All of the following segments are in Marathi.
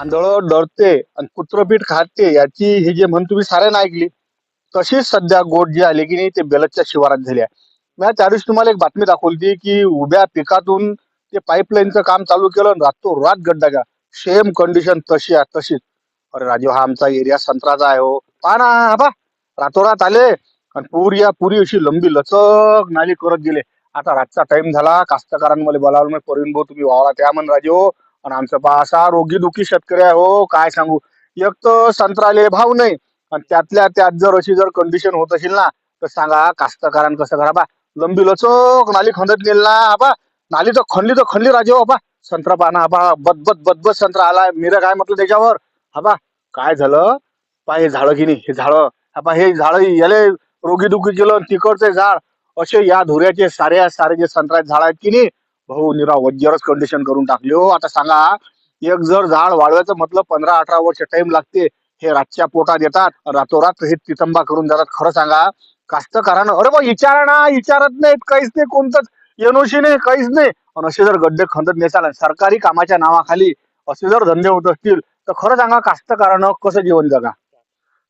आंधळ डरते आणि कुत्रपीठ खाते याची हे जे म्हण तुम्ही साऱ्यानं ऐकली तशीच सध्या गोट जी आली की नाही ते बेलतच्या शिवारात झाली आहे. मी त्या दिवशी तुम्हाला एक बातमी दाखवली की उभ्या पिकातून ते पाईपलाईनचं काम चालू केलं आणि रातोरात गड्डा घ्या सेम कंडिशन तशी आहे तशीच. अरे राजू हा आमचा एरिया संत्राचा आहे हो. पहा ना हा रातोरात आले आणि पुरी या पुरी अशी लंबी लचक नाली करत गेले. आता रातचा टाइम झाला कास्तकारांमध्ये बोलावलं मी परवीन भाऊ तुम्ही वावरा त्या म्हण राजू. आणि आमचा पहा असा रोगी दुखी शेतकरी आहे हो काय सांगू? एक तर संत्राले भाव नाही आणि त्यातल्या त्यात जर अशी जर कंडिशन होत असेल ना तर सांगा कास्तकारान कसं करा बा. लंबी लचक नाली खंदत नेल ना आबा नाली तर खणली तर खणली राजे हो बाबा संत्रा पाना बा. बदबत बदबत संत्रा आलाय. मिरं काय म्हटलं त्याच्यावर? हा काय झालं? पा हे झाडं की नाही? हे झाडं हा हे झाडं याले रोगी दुखी केलं आणि तिकडचे झाड असे या धुऱ्याचे सारे सारे जे संत्रा झाड आहेत की नाही भाऊ निरा वज्जरच कंडिशन करून टाकले. हो आता सांगा एक जर झाड वाढवायचं म्हटलं पंधरा अठरा वर्ष टाइम लागते हे रातच्या पोटात येतात रातोरात हे तितंबा करून जातात. खरं सांगा कास्तकारानं अरे बा विचारा ना विचारत नाहीत काहीच नाही कोणतंच. एनओसी नाही काहीच नाही. आणि असे जर गड्डे खंदत नेसाल सरकारी कामाच्या नावाखाली असे जर धंदे होत असतील तर खरं सांगा कास्तकारानं कसं जीवन जगा?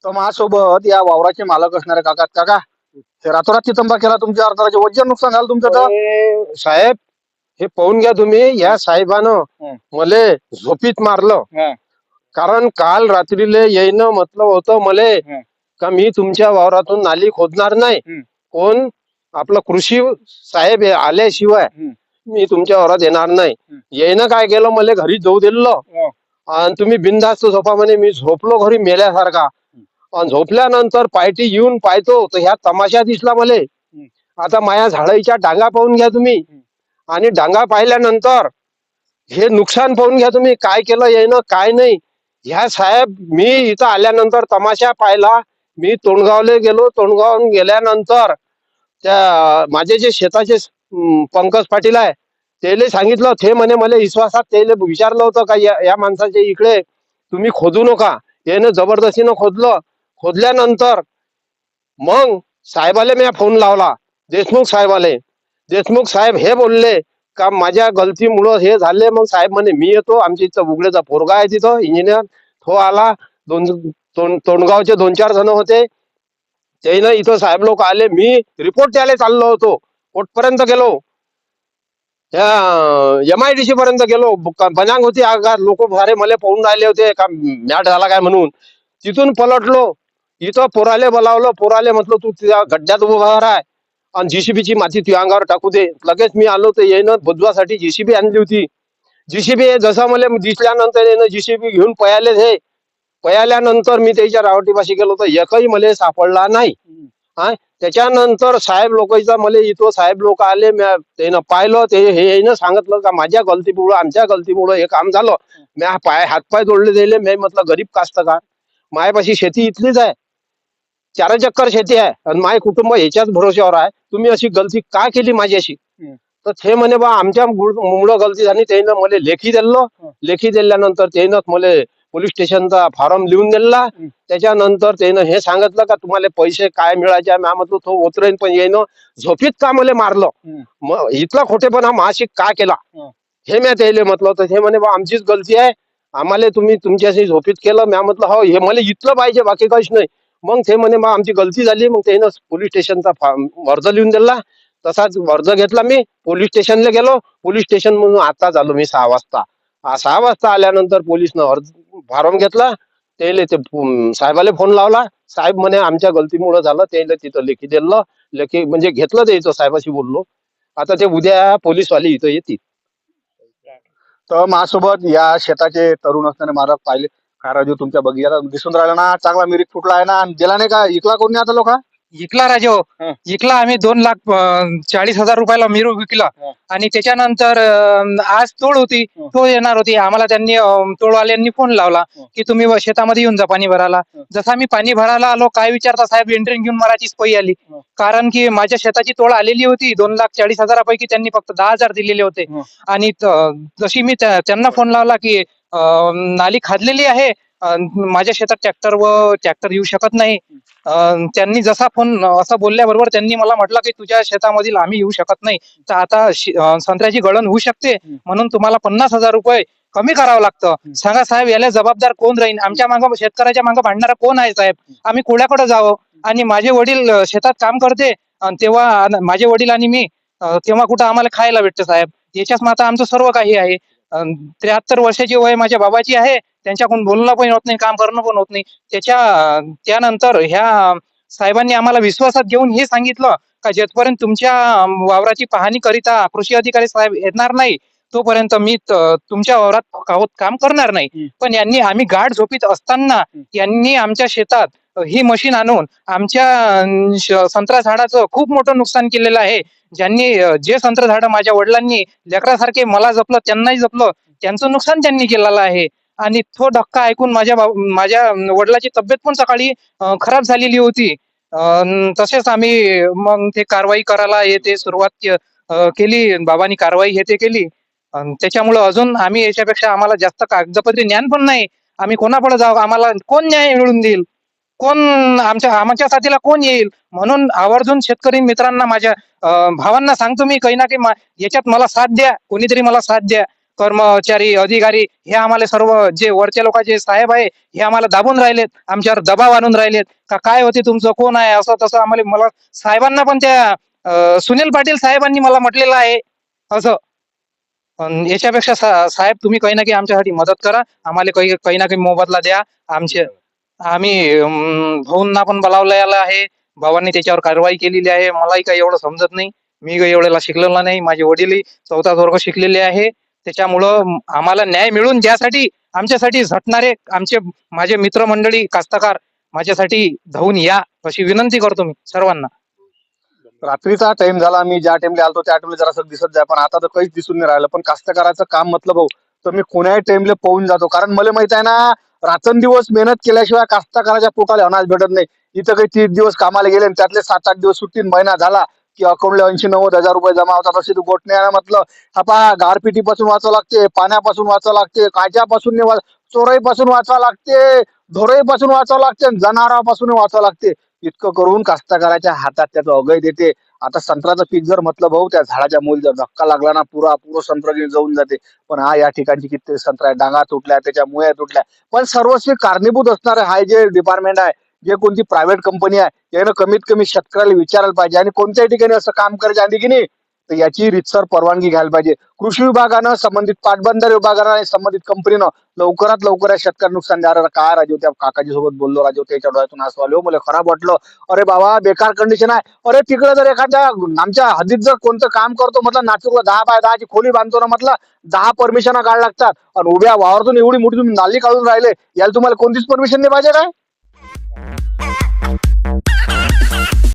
तर माझ्यासोबत या वावराचे मालक असणारे काका काका हे रातोरात तितंबा केला तुमच्या अर्थाचे वज्र नुकसान झालं तुमचं तर? साहेब हे पाहून घ्या तुम्ही या साहेबानं. मले झोपीत मारलं. कारण काल रात्रीले येईन म्हटलं होतं मले. का मी तुमच्या वावरातून नाली खोदणार नाही. कोण आपलं कृषी साहेब आल्याशिवाय. मी तुमच्या वावरात येणार नाही. येईन काय केलं मला घरी जाऊ दिलं. आणि तुम्ही बिंदास्त झोपा म्हणे मी झोपलो घरी मेल्यासारखा आणि झोपल्यानंतर पायटी येऊन पाहतो तर ह्या तमाशा दिसला मले आता माया झाडाईच्या डांगा पाहून घ्या तुम्ही आणि डांगा पाहिल्यानंतर हे नुकसान पाहून घ्या तुम्ही काय केलं येणं काय नाही. ह्या साहेब मी इथं आल्यानंतर तमाशा पाहिला. मी तोंडगावले गेलो. तोंडगाव गेल्यानंतर त्या माझे जे शेताचे पंकज पाटील आहे त्याला सांगितलं ते म्हणे मला विश्वासात त्याला विचारलं होतं का या या माणसाचे इकडे? तुम्ही खोदू नका. यानं जबरदस्तीनं खोदलं. खोदल्यानंतर मग साहेबाले मी फोन लावला. देशमुख साहेबाले. देशमुख साहेब हे बोलले का माझ्या गलतीमुळं हे झाले मग साहेब म्हणे मी येतो आमच्या इथं उघड्याचा पोरगा आहे तिथं इंजिनियर तो आला दोन तोंड तोंडगावचे दोन चार जण होते. त्यानं इथं साहेब लोक आले मी रिपोर्ट द्यायला चाललो होतो. कोर्टपर्यंत गेलो. त्या एम आय डी सी पर्यंत गेलो. बनांग होती लोक भारे मला पाहून राहिले होते का मॅट झाला काय म्हणून. तिथून पलटलो. इथं पोराले बोलावलं पोराले म्हटलं तू त्या गड्ड्यात उभा राह. आणि जीसीबीची माती तुझ्या अंगावर टाकू दे. लगेच मी आलो तर येणं बुधवासाठी जीसीबी आणली होती. जीसीबी जसा मला दिसल्यानंतर येणं जीसीबी घेऊन पयाले हे. पयाल्यानंतर मी त्याच्या रावटीपाशी गेलो तर एकही मला सापडला नाही. हा? त्याच्यानंतर साहेब लोकांचा मला इथं साहेब लोक आले म्या त्यानं पाहिलं ते हे सांगितलं का माझ्या गलतीमुळं आमच्या गलतीमुळं हे काम झालं. म्या पाय हातपाय जोडले दिले मी म्हटलं गरीब कास्तकार मायापाशी शेती इथलीच आहे. चार चक्कर शेती आहे आणि माय कुटुंब ह्याच्याच भरोश्यावर आहे. तुम्ही अशी गलती का केली माझ्याशी. तर ते म्हणे बा आमच्या मुळे गलती झाली त्यानं मला लेखी दिलं. लेखी दिल्यानंतर त्यानं मला पोलीस स्टेशनचा फॉर्म लिहून दिला. त्याच्यानंतर त्यानं हे सांगितलं का तुम्हाला पैसे काय मिळायचे म्या म्हटलं तो उतरेन पण येईन झोपीत का मला मारलं? इथला खोटेपणा मासिक का केला? हं. म्या त्याला म्हटलं तर हे म्हणे बा आमचीच गलती आहे. आम्हाला तुम्ही तुमच्याशी झोपीत केलं. म्या म्हटलं हो हे मला इथलं पाहिजे बाकी काहीच नाही. मग ते म्हणे मग आमची गलती झाली मग त्यानं पोलीस स्टेशनचा फॉर्म अर्ज लिहून दिला. तसाच अर्ज घेतला मी. पोलीस स्टेशनला गेलो. पोलीस स्टेशन म्हणून आता झालो मी सहा वाजता. सहा वाजता आल्यानंतर पोलीसनं अर्ज फॉर्म घेतला. त्याला ते साहेबाला फोन लावला. साहेब म्हणे आमच्या गलतीमुळं झालं. त्याला तिथं लेखी दिलं. लेखी म्हणजे घेतलं ते इथं साहेबाशी बोललो. आता ते उद्या पोलीसवाले इथं येतील. तर माझ्यासोबत या शेताचे तरुण असताना मला पाहिले का राजू तुमच्या बगीच्याला दिसून राहिला ना चांगला मिरिक फुटला आहे ना आणि दिला नाही का इकला कोणी आता लोक? इकला राजो हं. इकला आम्ही दोन लाख अं, चाळीस हजार रुपयाला मिरू विकला हं. आणि त्याच्यानंतर अं, आज तोड होती हं. तो येणार होती आम्हाला त्यांनी अं, तोडवाल्यांनी फोन लावला हं. की तुम्ही व- शेतामध्ये येऊन जा पाणी भरायला हं. जसा मी पाणी भरायला आलो काय विचारता साहेब एंट्री घेऊन मराठीच पै आली हं. कारण की माझ्या शेताची तोड आलेली होती दोन लाख चाळीस हजारापैकी त्यांनी फक्त दहा हजार दिलेले होते हं. आणि त- जशी मी त्या- त्यांना फोन लावला की अं, नाली खादलेली आहे माझ्या शेतात ट्रॅक्टर व ट्रॅक्टर येऊ शकत नाही. त्यांनी जसा फोन असं बोलल्याबरोबर त्यांनी मला म्हटलं की तुझ्या शेतामधील आम्ही येऊ शकत नाही. तर आता संत्र्याची गळण होऊ शकते. म्हणून तुम्हाला पन्नास हजार रुपये कमी करावं लागतं. सांगा साहेब याला जबाबदार कोण राहील आमच्या मागं शेतकऱ्याच्या मागं भांडणारा कोण आहे साहेब? आम्ही कोळ्याकडे जावं? आणि माझे वडील शेतात काम करते. आणि तेव्हा माझे वडील आणि मी तेव्हा कुठं आम्हाला खायला भेटतं साहेब? याच्याच आता आमचं सर्व काही आहे. त्र्याहत्तर वर्षाची वय माझ्या बाबाची आहे. त्यांच्याकडून बोलणं पण होत नाही काम करणं पण होत नाही. त्याच्या त्यानंतर ह्या साहेबांनी आम्हाला विश्वासात घेऊन हे सांगितलं का जेथपर्यंत तुमच्या वावराची पाहणी करिता कृषी अधिकारी साहेब येणार नाही तोपर्यंत मी तुमच्या वावरात काम करणार नाही. पण यांनी आम्ही गाठ झोपीत असताना यांनी आमच्या शेतात ही मशीन आणून आमच्या संत्रा झाडाचं खूप मोठं नुकसान केलेलं आहे. ज्यांनी जे संत्रा झाडं माझ्या वडिलांनी लेकरासारखे मला जपलं त्यांनाही जपलं त्यांचं नुकसान त्यांनी केलेलं आहे. आणि तो धक्का ऐकून माझ्या माझ्या वडिलाची तब्येत पण सकाळी खराब झालेली होती. तसेच आम्ही मग ते कारवाई करायला येते सुरुवात केली. बाबांनी कारवाई हे ते केली. त्याच्यामुळं अजून आम्ही याच्यापेक्षा आम्हाला जास्त कागदपत्री ज्ञान पण नाही. आम्ही कोणाकडे जाऊ? आम्हाला कोण न्याय मिळून देईल? कोण आमच्या आमच्या साथीला कोण येईल? म्हणून आवर्जून शेतकरी मित्रांना माझ्या भावांना सांगतो मी काही ना काही याच्यात मला साथ द्या कोणीतरी मला साथ द्या. कर्मचारी अधिकारी हे आम्हाला सर्व जे वरच्या लोकांचे साहेब आहे हे आम्हाला दाबून राहिलेत आमच्यावर दबाव आणून राहिलेत. का काय होते तुमचं कोण आहे असं तसं आम्हाला मला साहेबांना पण त्या सुनील पाटील साहेबांनी मला म्हटलेलं आहे असं. याच्यापेक्षा साहेब तुम्ही काही ना काही आमच्यासाठी मदत करा आम्हाला काही काही ना काही मोबदला द्या आमचे आम्ही भाऊंना पण बोलावलेलं आहे. भावांनी त्याच्यावर कारवाई केलेली आहे. मलाही काही एवढं समजत नाही. मी काही एवढ्याला शिकलेला नाही. माझे वडीलही चौथा वर्ग शिकलेले आहे. त्याच्यामुळं आम्हाला न्याय मिळून ज्यासाठी आमच्यासाठी झटणारे आमचे माझे मित्रमंडळी कास्तकार माझ्यासाठी धावून या अशी विनंती करतो मी सर्वांना. रात्रीचा टाइम झाला. मी ज्या टाइमला आलो त्या टाइमला जरासं दिसत जाय. पण आता तर काहीच दिसून नाही राहिलं. पण कास्तकाराचं काम म्हटलं भाऊ तर मी कोण्याही टाइमला पाहून जातो. कारण मला माहीत आहे ना रात्रंदिवस मेहनत केल्याशिवाय कास्तकाराच्या पोटाला अनाज भेटत नाही. इथं काही तीस दिवस कामाला गेले आणि त्यातले सात आठ दिवस सुट्टी महिना झाला की अकाउंटला ऐंशी नव्वद हजार रुपये जमा होतात. असे तू म्हटलं. हा पहा गारपिटीपासून वाचावं लागते पाण्यापासून वाचावं लागते काच्यापासून चोराईपासून वाचावं लागते ढोराईपासून वाचावं लागते आणि जनावरापासून वाचावं लागते. इतकं करून कास्तकाराच्या हातात त्याचं अगय देते. आता संत्र्याचं पीक जर म्हटलं भाऊ त्या झाडाच्या मूल जर धक्का लागला ना पुरा पुरो संत्र जाऊन जाते. पण हा या ठिकाणची किती संत्र्या डांगा तुटल्या त्याच्या मुळ्या तुटल्या. पण सर्वस्वी कारणीभूत असणारे हा जे डिपार्टमेंट आहे जे कोणती प्रायव्हेट कंपनी आहे यानं कमीत कमी शेतकऱ्याला विचारायला पाहिजे. आणि कोणत्याही ठिकाणी असं काम करायच्या आधी की नाही तर याची रितसर परवानगी घ्यायला पाहिजे. कृषी विभागानं संबंधित पाटबंधारे विभागानं आणि संबंधित कंपनीनं लवकरात लवकर या शेतकरी नुकसान द्यायला काय राजू त्या काकाजी सोबत बोललो राजू त्याच्या डोळ्यातून असं आलो. हो, मला खराब वाटलं. अरे बाबा बेकार कंडिशन आहे. अरे तिकडे जर एखाद्या आमच्या हद्दीत जर कोणतं काम करतो म्हटलं नाचूकला दहा बाय दहाची खोली बांधतो ना म्हटलं दहा परमिशन काढ लागतात. आणि उभ्या वावरतून एवढी मोठी तुम्ही नाली काढून राहिले याला तुम्हाला कोणतीच परमिशन नाही पाहिजे काय?